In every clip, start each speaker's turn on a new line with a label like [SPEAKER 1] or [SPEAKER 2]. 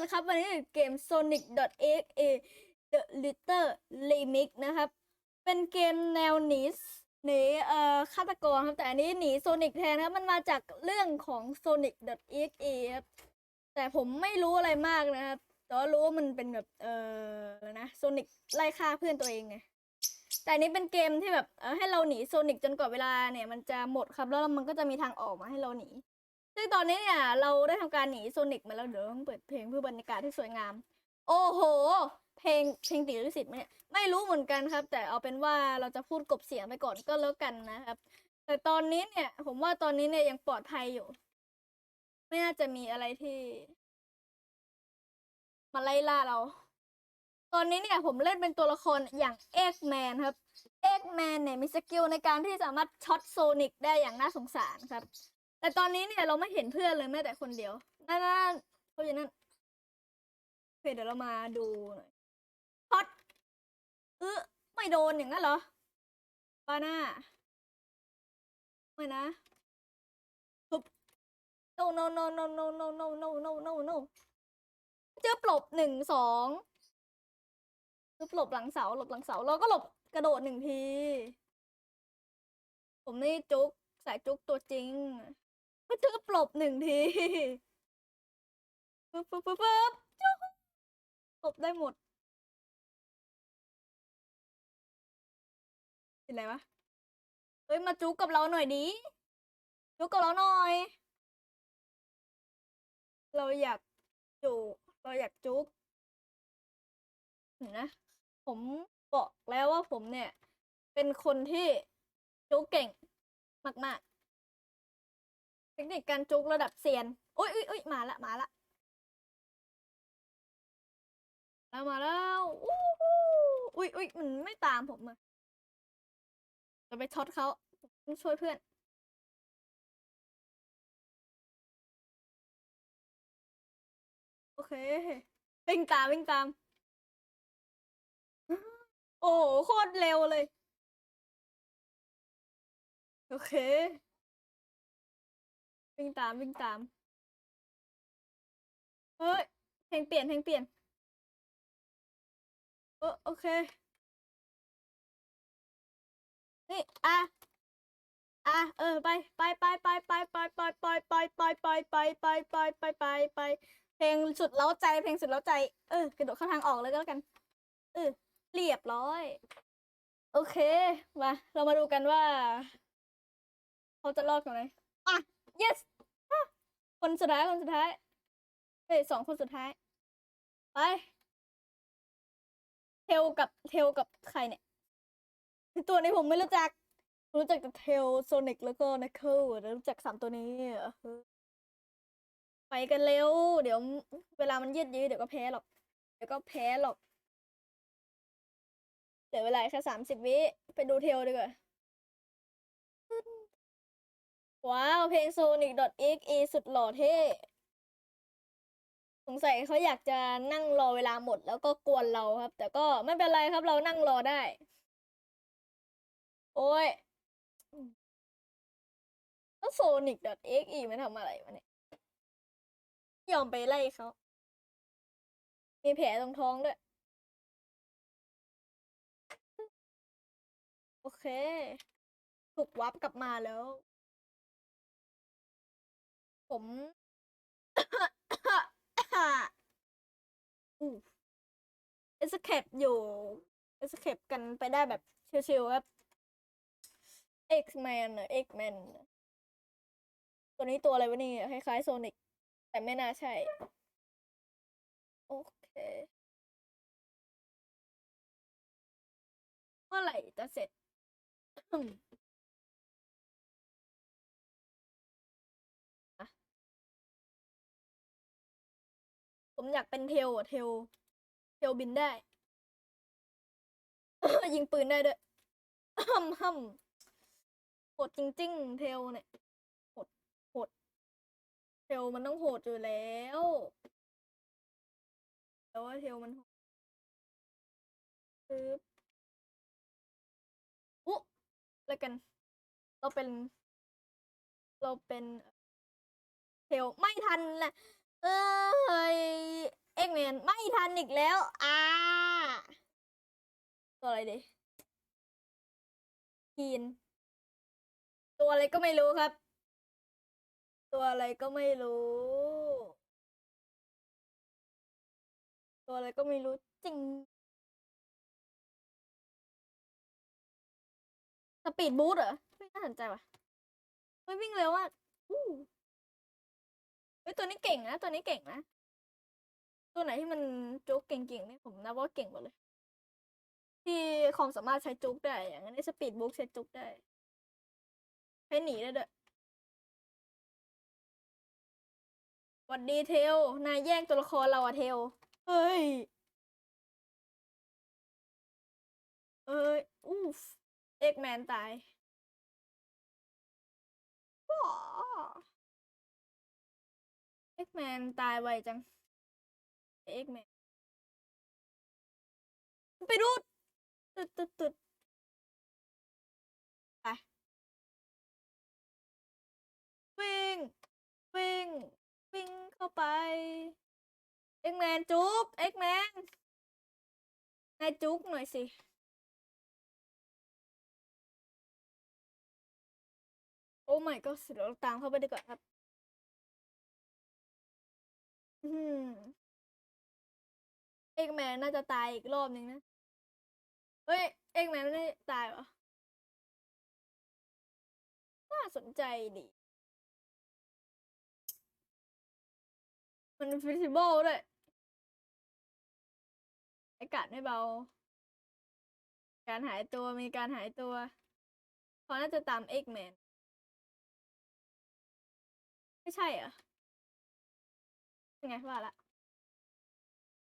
[SPEAKER 1] คนครับ วันนี้เกม Sonic.exe The little remix นะครับ เป็นเกมแนวหนีหนีเอ่อฆาตกรครับ แต่อันนี้หนีโซนิกแทนครับ มันมาจากเรื่องของ Sonic.exe ครับ แต่ผมไม่รู้อะไรมากนะครับ แต่ว่ารู้ว่ามันเป็นแบบเอ่อนะโซนิกไล่ฆ่าเพื่อนตัวเองไง แต่อันนี้เป็นเกมที่แบบเออให้เราหนีโซนิกจนกว่าเวลาเนี่ยมันจะหมดครับ แล้วมันก็จะมีทางออกมาให้เราหนี ซึ่งตอนนี้เนี่ยเราได้ทำการหนีโซนิกมาแล้วเดี๋ยวต้องเปิดเพลงเพื่อบรรยากาศที่สวยงาม โอ้โห เพลงเพลงติลิสิทธิ์ไหมเนี่ยไม่รู้เหมือนกันครับ แต่เอาเป็นว่าเราจะพูดกบเสียงไปก่อนก็แล้วกันนะครับ แต่ตอนนี้เนี่ย ผมว่าตอนนี้เนี่ยยังปลอดภัยอยู่ ไม่น่าจะมีอะไรที่ มาไล่ล่าเรา ตอนนี้เนี่ยผมเล่นเป็นตัวละครอย่างเอ็กแมนครับเอ็กแมนเนี่ยมีสกิลในการที่สามารถช็อตโซนิกได้อย่างน่าสงสารครับ แต่ตอนนี้เนี่ยเราไม่เห็นเพื่อนเลยแม้แต่คนเดียวนั่นนั่นเขาอย่างนั้นโอเคเดี๋ยวเรามาดูหน่อยช็อตเออไม่โดนอย่างนั้นเหรอป้าหน้าไม่นะทุบ no no no no no no no no no no no เจอปลบหนึ่งสองคือปลบหลังเสาหลบหลังเสาเราก็หลบกระโดดหนึ่งที ผมนี่จุกสายจุกตัวจริง ก็เจอปลบหนึ่งทีปึ๊บปึ๊บปึ๊บปึ๊บจุ๊บปลบได้หมดเป็นไรวะเฮ้ยมาจุกกับเราหน่อยดิจุกกับเราหน่อย เราอยากอยู่เราอยากจุกเห็นนะ ผมบอกแล้วว่าผมเนี่ย เป็นคนที่จุกเก่งมากๆ ทคนิคการจุกระดับเซียนอุ้ยอุ้ยอุ้ยมาละมาละแล้วมาแล้วอู้หูอุ้ยอุ้ยมันไม่ตามผมอะจะไปช็อตเขาต้องช่วยเพื่อน โอเควิ่งตามวิ่งตาม โอ้โหโคตรเร็วเลย โอเค วิ่งตามวิ่งตาม เฮ้ยเพลงเปลี่ยนเพลงเปลี่ยนเออโอเค นี่อะอะเออไปไปไปไปไปไปไปไปไปไปไปไปไปไปไปไปไปเพลงสุดเล้าใจเพลงสุดเล้าใจ เออกระโดดเข้าทางออกเลยก็แล้วกัน เออเรียบร้อย โอเคมาเรามาดูกันว่า เขาจะรอดกันไหมอะ yes คนสุดท้ายคนสุดท้ายเฮ้ยสองคนสุดท้าย ไป เทลกับเทลกับใครเนี่ยตัวนี้ผมไม่รู้จัก รู้จักแต่เทลโซนิกแล้วก็นัคเคิลรู้จักสามตัวนี้ ไปกันเร็ว เดี๋ยว เวลามันยืดยื้อเดี๋ยวก็แพ้หรอก เดี๋ยวก็แพ้หรอก เดี๋ยวเวลาแค่สามสิบวิ ไปดูเทลดีกว่า ว้าว เพลง sonic.exe สุดหล่อเท่ สงสัยเขาอยากจะนั่งรอเวลาหมดแล้วก็กวนเราครับ แต่ก็ไม่เป็นไรครับเรานั่งรอได้ โอ้ยแล้ว sonic.exe มันทำอะไรวะเนี่ย ยอมไปไล่เขา มีแผลตรงท้องด้วย โอเค ถูกวับกลับมาแล้ว ผมอือเอสเคปอยู่เอสเคปกันไปได้แบบชิวๆครับ X-Man อะ X-Man อะตัวนี้ตัวอะไรวะนี่คล้ายๆโซนิกแต่ไม่น่าใช่ โอเค เมื่อไหร่จะเสร็จ ผมอยากเป็นเทลอะเทล เทลบินได้ ยิงปืนได้ด้วยฮัมฮัมโหดจริง ๆ เทลเนี่ยโหดโหดเทลมันต้องโหดอยู่แล้วแต่ว่าเทลมันโหดปึ๊บอุ๊แล้วกัน เราเป็น เราเป็นเทลไม่ทันแหละ เอ้ยเอ็กแมนไม่ทันอีกแล้ว อ่า ตัวอะไรดีคีน ตัวอะไรก็ไม่รู้ครับ ตัวอะไรก็ไม่รู้ ตัวอะไรก็ไม่รู้จริง สปีดบูทเหรอเฮ้ยน่าสนใจว่ะเฮ้ยวิ่งเร็วมากอู้ ฮ้ยตัวนี้เก่งนะตัวนี้เก่งนะตัวไหนที่มันจุกเก่งๆเนี่ยผมนับว่าเก่งหมดเลย ที่ความสามารถใช้จุกได้ อย่างนี้สปีดบูทใช้จุกได้ใช้หนีได้ด้วยหวัดดีเทล นายแย่งตัวละครเราอะเทล เฮ้ย เอ้ย อูฟ เอ็กแมนตายว้าเอ็กแมนตายไวจังเอ็กแมนไปดูดตึดตึดตึดไปวิ่งวิ่งวิ่งเข้าไป เอ็กแมนจุกเอ็กแมนนายจุกหน่อยสิโอ้ my god เดี๋ยวเราตามเข้าไปดีกว่าครับ อืมเอ็กแมนน่าจะตายอีกรอบหนึ่งนะ เฮ้ย เอ็กแมนไม่ได้ตายเหรอ น่าสนใจดี มันฟิสิเบิลด้วย อากาศไม่เบา การหายตัวมีการหายตัวเขาน่าจะตามเอ็กแมน ไม่ใช่เหรอยัง ไงว่าละ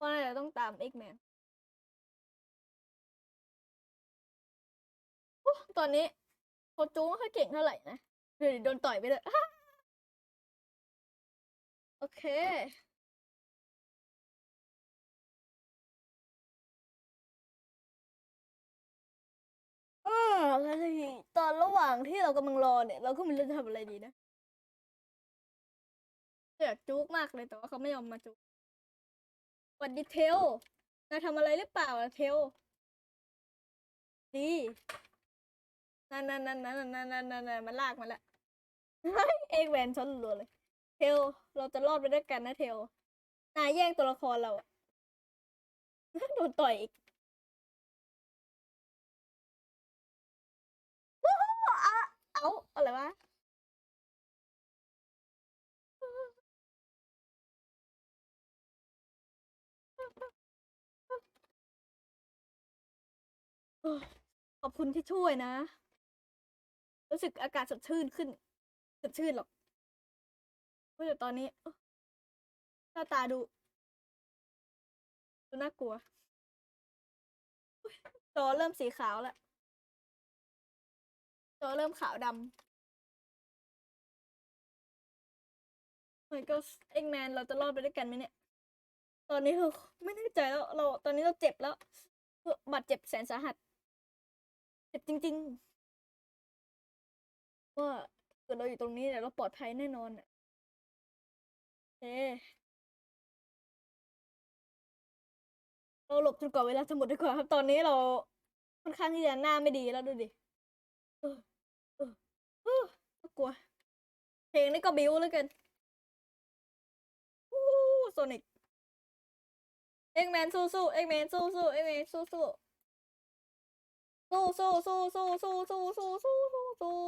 [SPEAKER 1] ว่าน่าจะต้องตามเอ็กแมนตอนนี้โคจูไม่ค่อยเก่งเท่าไหร่นะเดี๋ยวโดนต่อยไปเลยโอเคอ่าแล้วทีตอนระหว่างที่เรากำลังรอเนี่ย เราก็ไม่รู้จะทำอะไรดีนะ อยากจุกมากเลยแต่ว่าเขาไม่ยอมมาจุกวัดดีเทลนายทำอะไรหรือเปล่าเทลดีนั่นนั่นนั่นนั่นนั่นนั่นนั่นมันลากมาละเอ็กแวนชนรัวเลย เทลเราจะรอดไปด้วยกันนะเทลนายแย่งตัวละครเราโดนต่อยอีกเอาอะไรวะ โอ้ยขอบคุณที่ช่วยนะ รู้สึกอากาศสดชื่นขึ้น สดชื่นหรอกเฮ้ยแต่ตอนนี้หน้าตาดูดูน่ากลัวจอเริ่มสีขาวแล้วจอเริ่มขาวดำเฮ้ยก็เอ็กแมนเราจะรอดไปด้วยกันไหมเนี่ย ตอนนี้เราไม่แน่ใจแล้ว เราตอนนี้เราเจ็บแล้วบาดเจ็บแสนสาหัส เจ็บจริงๆว่าถ้าเกิดเราอยู่ตรงนี้เนี่ยเราปลอดภัยแน่นอนอะเอ๊เราหลบจนกว่าเวลาจะหมดดีกว่าครับ ตอนนี้เราค่อนข้างที่จะหน้าไม่ดีแล้วดูดิเออเออเออกลัว เพลงนี้ก็บิ้วเหลือเกินโซนิกเอ็กแมนสู้สู้เอ็กแมนสู้สู้เอ็กแมนสู้สู้ สู้สู้สู้สู้สู้สู้สู้สู้สู้สู้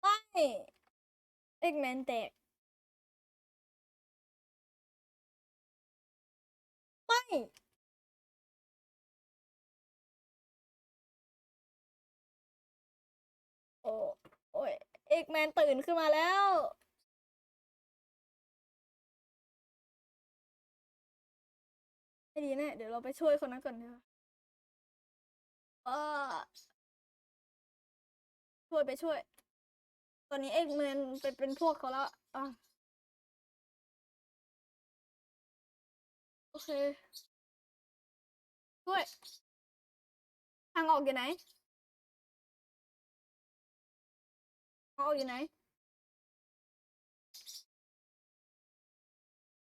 [SPEAKER 1] ไม่เอ็กแมนแตกไม่โอ้โอ้ยเอ็กแมนตื่นขึ้นมาแล้วไม่ดีแน่เดี๋ยวเราไปช่วยคนนั้นก่อนดีกว่า เออช่วยไปช่วย ตอนนี้เอ็กแมนไปเป็นพวกเขาแล้วอะโอเค ช่วย ทางออกอยู่ไหนทางออกอยู่ไหน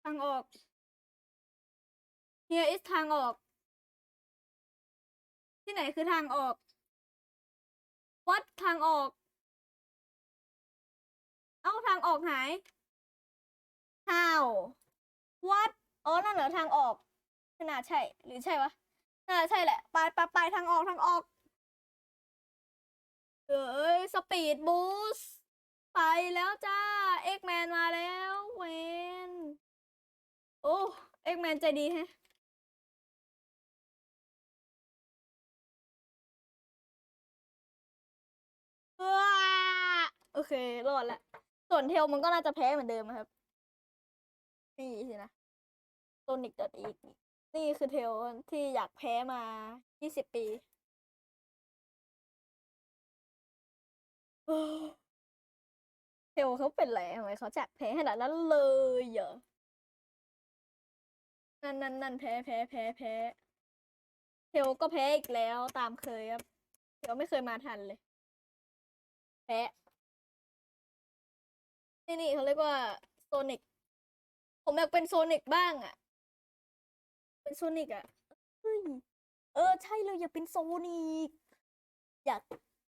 [SPEAKER 1] ทางออก here is ทางออก ที่ไหนคือทางออก what ทางออก เอ้าทางออกหาย how what อ๋อ นั่นเหรอทางออกไม่น่าใช่ หรือใช่วะน่าใช่แหละ ไปไปไปทางออกทางออก เอ้ยสปีดบูสไปแล้วจ้า เอ็กแมนมาแล้วเวนโอ้ เอ็กแมนใจดีแฮะ โอเครอดละส่วนเทลมันก็น่าจะแพ้เหมือนเดิมครับ นี่สินะโซนิกดอทอีกนี่คือเทลที่อยากแพ้มา 20 ปีเทลเขาเป็นไรทำไมเขาจักแพ้ขนาดนั้นเลยเหรอนั่นนั่นนั่นแพ้แพ้แพ้แพ้เทลก็แพ้อีกแล้วตามเคยครับเทลไม่เคยมาทันเลย พ้ นี่นี่เขาเรียกว่าโซนิกผมอยากเป็นโซนิกบ้างอะเป็นโซนิกอะเฮ้ยเออ ใช่เลยอยากเป็นโซนิกอยาก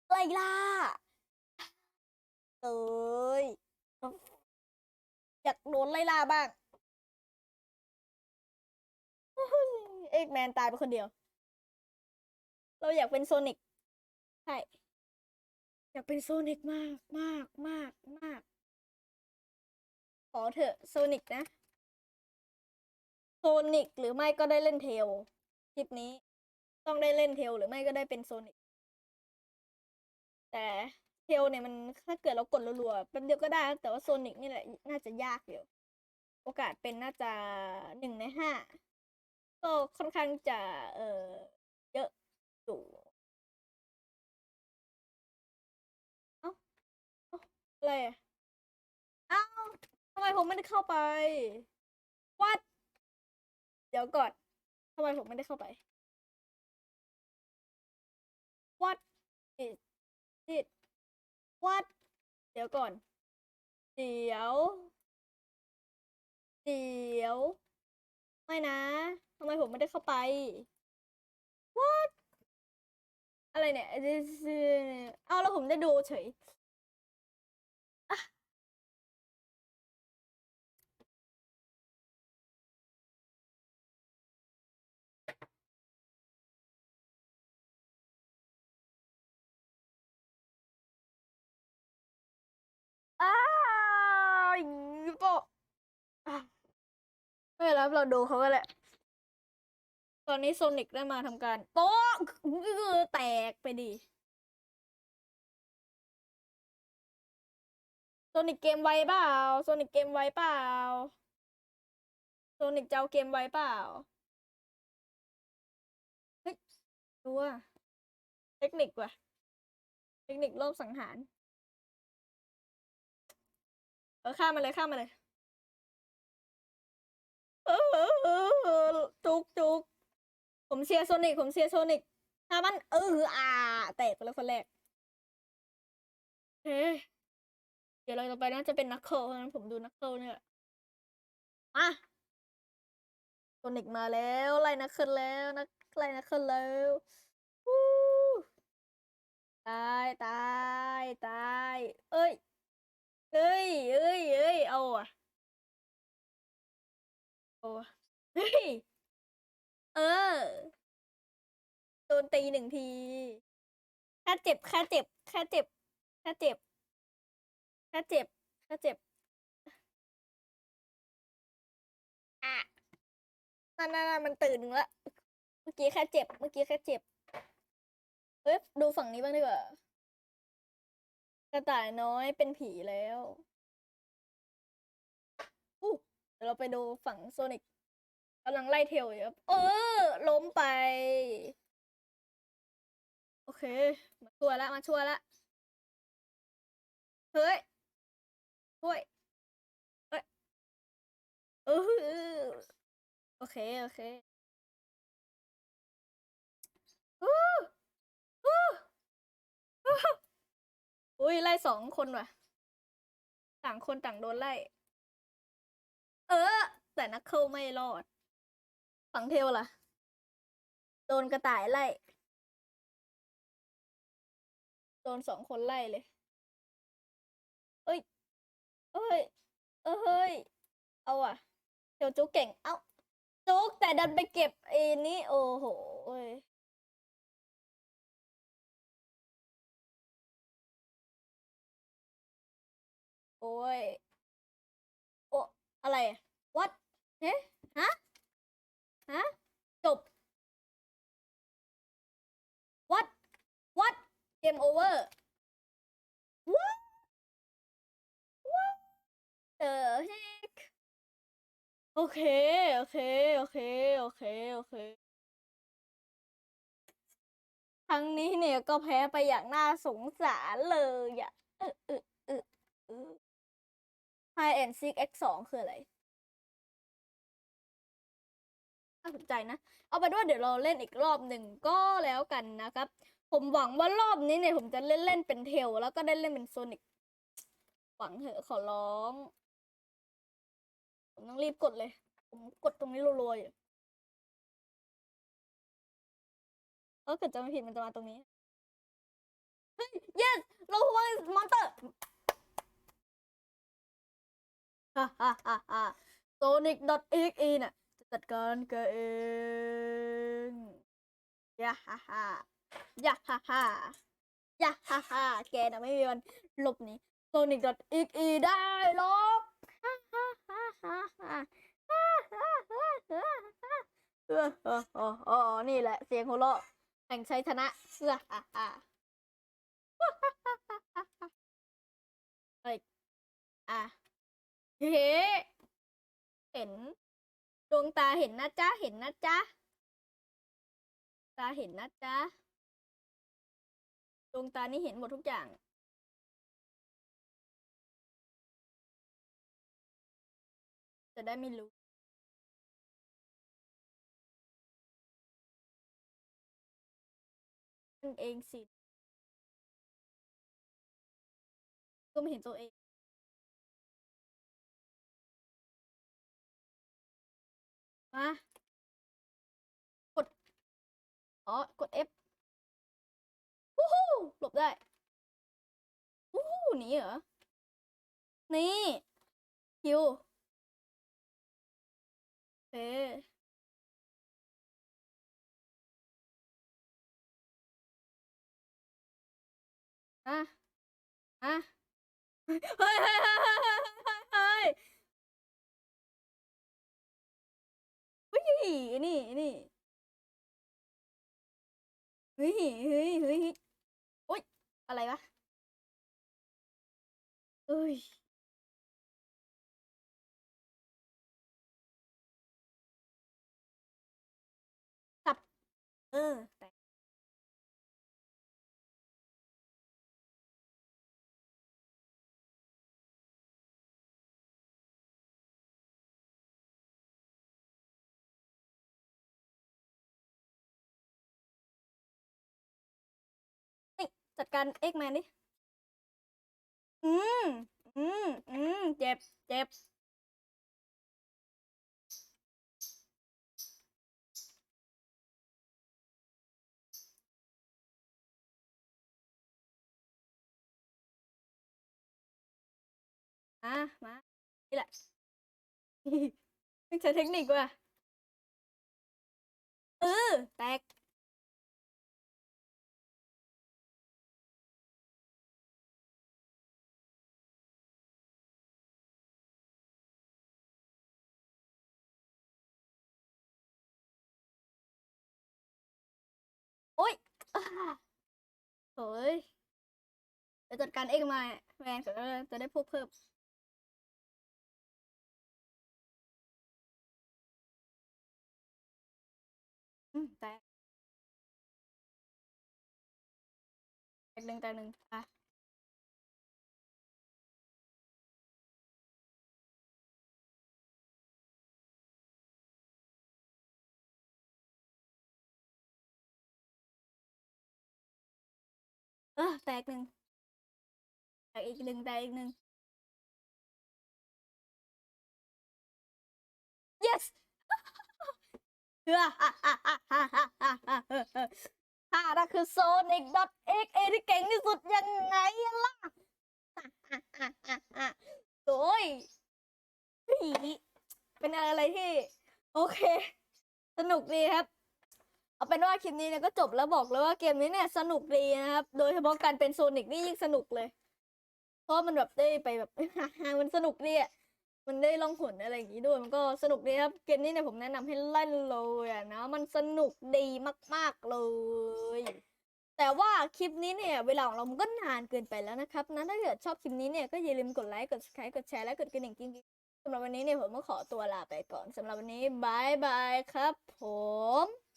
[SPEAKER 1] ไล่ล่าเอ้ยอยากโดนไล่ล่าบ้างเอ็กแมนตายไปคนเดียว เราอยากเป็นโซนิกใช่ อยากเป็นโซนิกมากมากมากมากขอเถอะโซนิกนะโซนิกหรือไม่ก็ได้เล่นเทลคลิปนี้ต้องได้เล่นเทลหรือไม่ก็ได้เป็นโซนิกแต่เทลเนี่ยมันถ้าเกิดเรากดรัวๆแป๊บเดียวก็ได้ แต่ว่าโซนิกนี่แหละน่าจะยากอยู่โอกาสเป็นน่าจะหนึ่งในห้าก็ค่อนข้างจะเออเยอะอยู่ อะไรอะเอ้าทำไมผมไม่ได้เข้าไป what เดี๋ยวก่อนทำไมผมไม่ได้เข้าไป what is it what เดี๋ยวก่อน เดี๋ยว เดี๋ยว ไม่นะทำไมผมไม่ได้เข้าไป what อะไรเนี่ย this เอาแล้วผมได้ดูเฉย ไม่เป็นไรครับเราดูเขาก็แหละ ตอนนี้โซนิกได้มาทำการโป๊ะแตกไปดีโซนิกเกมไวเปล่าโซนิกเกมไวเปล่าโซนิกเจะเอาเกมไวเปล่าเฮ้ยดูว่าเทคนิคว่ะ เทคนิครอบสังหาร เออข้ามมาเลยข้ามมาเลย จุกจุกผมเชียร์โซนิกผมเชียร์โซนิกถ้ามันเอออ่าแตกไปแล้วคนแรกเฮ้เดี๋ยวเราต่อไปน่าจะเป็นนักเคิลเพราะงั้นผมดูนักเคิลเนี่ยอะโซนิกมาแล้วไล่นักเคิลแล้วนักไล่นักเคิลแล้วตายตายตายเอ้ยเอ้ยเอ้ยเอ้ยเอาอะโอ้ เฮ้ย เออ โดนตีหนึ่งทีแค่เจ็บแค่เจ็บแค่เจ็บแค่เจ็บแค่เจ็บแค่เจ็บอะนั่นนั่นนั่นมันตื่นละเมื่อกี้แค่เจ็บ เมื่อกี้แค่เจ็บเอ้ยดูฝั่งนี้บ้างดีกว่ากระต่ายน้อยเป็นผีแล้ว ดี๋ยวเราไปดูฝั่งโซนิกกำลังไล่เทลอยู่ครับเออ ล้มไป โอเค มาช่วยละมาช่วยละเฮ้ยช่วยเอ้ยเออโอเค โอเคอู้อู้อู้อุ้ยไล่สองคนว่ะ ต่างคนต่างโดนไล่ เออ แต่นักเคิลไม่รอด ฝั่งเทลล่ะ โดนกระต่ายไล่ โดนสองคนไล่เลย เอ้ย เอ้ย เอ้ย เอาอะเทลจุกเก่ง เอ้าจุกแต่ดันไปเก็บไอ้นี่โอ้โหโอ้ย อะไรอะ what เฮ้ฮะ ฮะ จบ what what game over what what the heck โอเค โอเค โอเค โอเค โอเค ครั้งนี้เนี่ยก็แพ้ไปอย่างน่าสงสารเลยอะเออเออเออ High and Seek X 2 คืออะไรน่าสนใจนะ เอาไปนว่าเดี๋ยวเราเล่นอีกรอบหนึ่งก็แล้วกันนะครับ ผมหวังว่ารอบนี้เนี่ยผมจะเล่นเล่นเป็นเทลแล้วก็ได้เล่นเป็นโซนิกหวังเถอะขอร้อง ผมต้องรีบกดเลย ผมกดตรงนี้รัวๆอยู่เออเกิดจะไม่ผิดมันจะมาตรงนี้ เฮ้ย yes เราวางมอนเตอร์ ฮ่าฮ่าฮ่าฮ่า sonic.exe น่ะจะจัดการแกเองยาฮ่าฮ่ายาฮ่าฮ่ายาฮ่าฮ่าแกน่ะไม่มีวันหลบหนี sonic.exe ได้หรอกฮ่าฮ่าฮ่าฮ่าฮ่าฮ่าฮ่าฮ่าฮ่าฮ่าเออเออเออนี่แหละเสียงหัวเราะแห่งชัยชนะเออฮ่าฮ่าเฮ้ยอะ เฮ้เห็น ดวงตาเห็นนะจ๊ะ เห็นนะจ๊ะ ตาเห็นนะจ๊ะ ดวงตานี่เห็นหมดทุกอย่าง จะได้ไม่รู้นั่นเองสิ ก็ไม่เห็นตัวเอง มากด อ๋อ กด F วู้ฮู้หลบได้ วู้ฮู้หนีเหรอ นี่คิวเอ๊อะอะเฮ้ยเฮ้ยเฮ้ยเฮ้ย นี่นี่เฮ้ยเฮ้ยเฮ้ยโอ๊ยอะไรวะเอ้ยสับเออแต่ จัดการเอ็กแมนดิ อืม อืม อืม เจ็บ เจ็บ มา มา นี่แหละต้องใช้เทคนิคว่ะเออแตก โอ๊ยโถ่เอ้ยจะจัดการเอ็กมาแมนก็จะได้พวกเพิ่มอืมแตกแตกหนึ่งแตกหนึ่งอะ แตกหนึ่งแตกอีกหนึ่งแตกอีกหนึ่ง yes ฮ่านั่นคือ Sonic.exe ที่เก่งที่สุดยังไงล่ะโอ้ยผีเป็นอะไรที่ โอเค สนุกดีครับ เอาเป็นว่าคลิปนี้เนี่ยก็จบแล้วบอกเลยว่าเกมนี้เนี่ยสนุกดีนะครับ โดยเฉพาะการเป็นโซนิกนี่ยิ่งสนุกเลย เพราะมันแบบได้ไปแบบมันสนุกดีอะมันได้ลองหนอะไรอย่างนี้ด้วยมันก็สนุกดีครับ เกมนี้เนี่ยผมแนะนำให้เล่นเลยนะมันสนุกดีมาก ๆเลย แต่ว่าคลิปนี้เนี่ยเวลาของเรามันก็นานเกินไปแล้วนะครับนะถ้าเกิดชอบคลิปนี้เนี่ยก็อย่าลืมกดไลค์กด subscribe กดแชร์และกดกระดิ่งกิ๊งสำหรับวันนี้เนี่ยผมก็ขอตัวลาไปก่อนสำหรับวันนี้บายบายครับ ผม